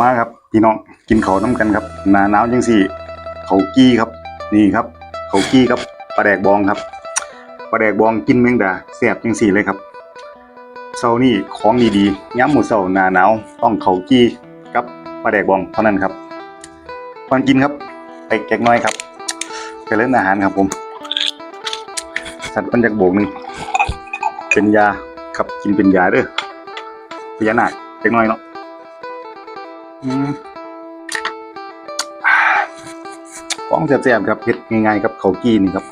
มาครับพี่น้องกินเขาน้ำกันครับหนาหนาวจังสี่เขากี้ครับ นี่ครับเขากี้ครับปลาแดกบองครับปลาแดกบองกินแมงดาแซ่บจังสี่เลยครับเช้านี่ของดีๆย้ำหมูเช้าหนาหนาวต้องเขากี้กับปลาแดกบองเท่านั้นครับก่อนกินครับไปแกกน้อยครับไปเล่นอาหารครับผม สัตว์ปันจากโบกหนึ่งเป็นยาครับกินเป็นยาเด้อพญานาคแกกน้อยเนาะ ของแซ่บๆครับเฮ็ดง่ายๆครับเขากี้นี่ครับ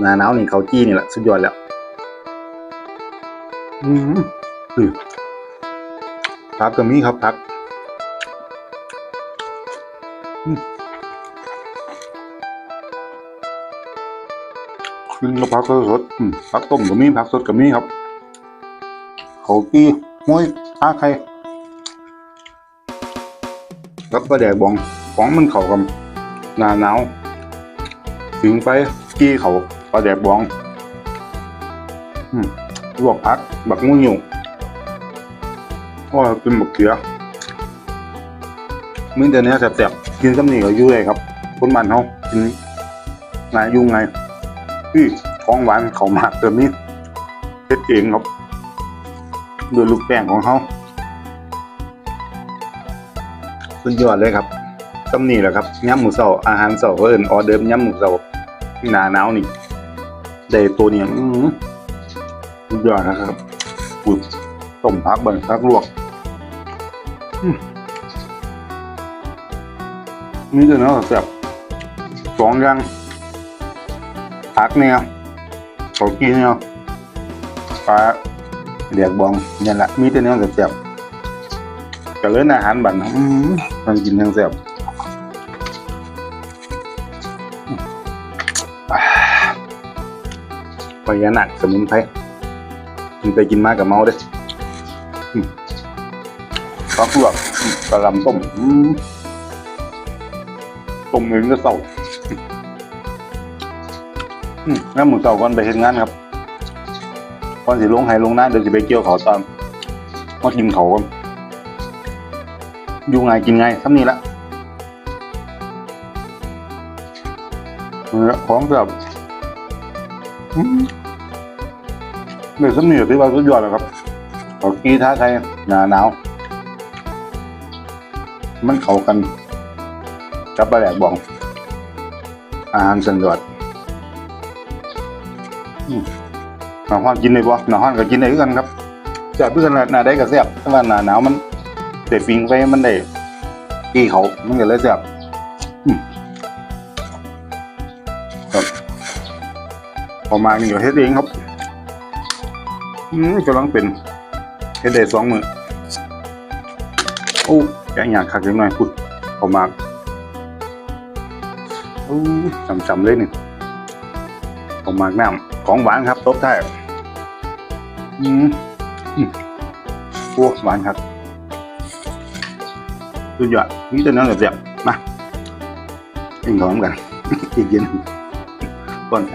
หนาหนาวนี่เขากี้นี่แหละสุดยอดแล้ว อืมอืมผักก็มีครับผักกินกับผักสดผักต้มก็มีผักสดก็มีครับเขากี้ห้วยปลาไข่ กับปลาแดกบองของมันเข้ากับหนาหนาวถึงไปกี้เขาปลาแดกบองลวกผัก บักงูหิวว่าเป็นบักเขือมื้อเดียวนี้แซ่บๆกินซ้ำนี่ก็อยู่เลยครับ คนบ้านเฮากินงายยุ่งไงพี่ของหวานเขามากเติมนี้เฮ็ดเองครับด้วยลูกแป้งของเฮา สุดยอดเลยครับต้มนี่แหละครับย้ำหมูเสาอาหารเสาเอิญออเดิมย้ำหมูเสาหนาหนาวนี่ได้ตัวนี้อื้อหือสุดยอดนะครับปุดต้มพักบิ่งพักลวกนี่จะเนาะแบบสองอย่างพักเนี่ยเขากินเนี่ยปลาเดียกบองเนี่ยแหละมีแต่เนื้อแซ่บๆ ก็เลยอาหารบันมันกินทั้งแซ่บพญานาคสมุนไพรกินไปกินมากกับเมาเด้ฟักลวกอืมกระลำต้มต้มเองก็เศร้าแล้วหมูเศร้าก่อนไปเห็นงานครับก่อนสิลงไห้ลงหน้าเดี๋ยวสิไปเกี่ยวเขาตามมากินเขาก่อน อยู่ไงกินไงซ้ำนี่ละเนี่ยของแบบเนี่ยซ้ำนี่ที่ว่าสุดยอดแล้วครับขอกีท้าไทยหนาหนาว มันเข้ากันกับปลาแดกบอง อาหารสันยอดหนาห้อนกินได้ปะหนาห้อนก็กินได้กันครับแซ่บเพื่อนหละหนาได้ก็แซ่บแต่ว่าหนาหนาวมัน เด็ดฟิงไปมันได้ที่เขามันก็เลยแซ่บอืมครับพอมานี่ก็เฮ็ดเองครับอืมกำลังเป็นเฮ็ดได้สองมือโอ้แกะอยากคักเล็กน้อยพูดพอมาโอ้จำๆเลยนี่พอมากน้ำของหวานครับตบท้ายอืมโอ้หวานครับ สุดยอดนี่จะนั่งแบบๆมากินของกันอีกเย็นก่อนไป